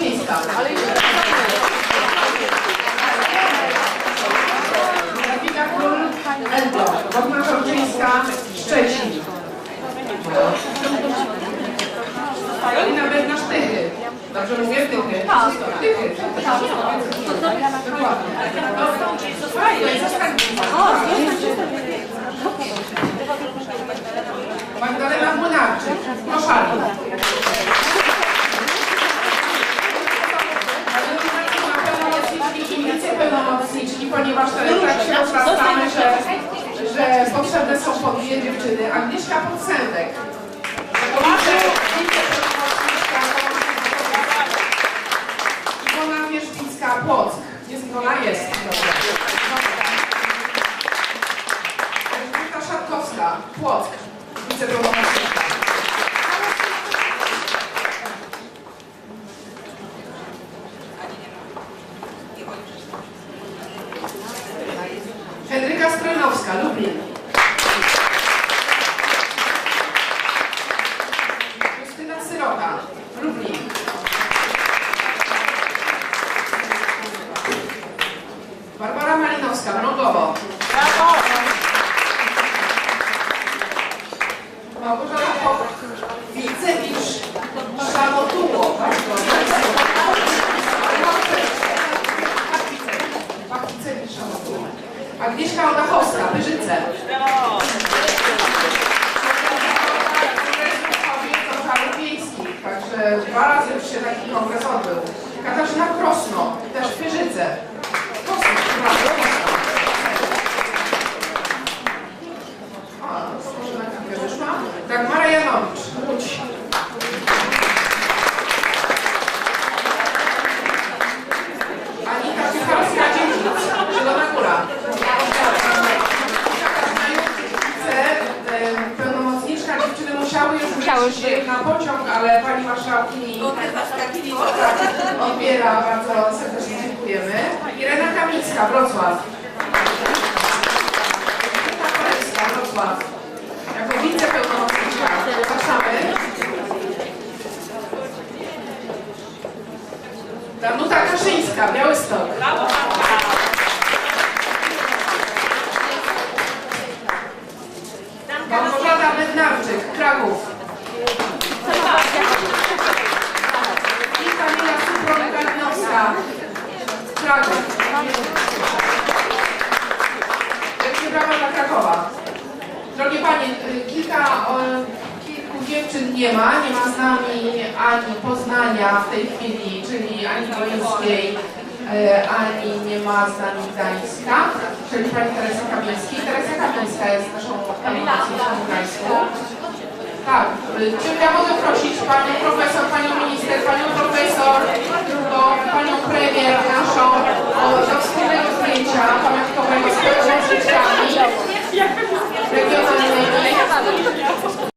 Kaczyńska, ale jeszcze Jadwiga Król, Endo, Bogna Korczyńska, Szczecin. Karolina Berna Dobrze mówię? Tychy. Tychy. Dokładnie. Ponieważ to tak się rozrastamy, że, że potrzebne są po dwie dziewczyny. Agnieszka Podsędek. Iwona Wierzbicka, Płock. Jest Iwona? Jest. Elżbieta Szatkowska, Płock. Wicepełnomocniczka. Stronowska, Lublin. Justyna Syrota, Lublin. Barbara Malinowska, Mrągowo. Agnieszka. Koszarów Wiejskich, także dwa razy już się taki kongres odbył. Katarzyna Krosno, też w Wyżyce. Dziewczyny musiały już Musiały wyjść na pociąg, ale pani marszałkini odbiera. Bardzo serdecznie dziękujemy. Irena Kamińska, Wrocław. Irena Kolewska, Wrocław. Jako wicepełnomocniczka. Zapraszamy. Danuta Kaszyńska, Białystok. Małgorzata Kraków. I Kamila Supron-Kalinowska, Kraków. Wielkie dla Krakowa. Drogie Panie, kilka, o, kilku dziewczyn nie ma. Nie ma z nami ani Poznania w tej chwili, czyli ani Wołyńskiej, e, ani nie ma z nami Gdańska, czyli Pani Teresa Kamińskiej. Teresa Kamińska jest naszą cerchiamo di approcciare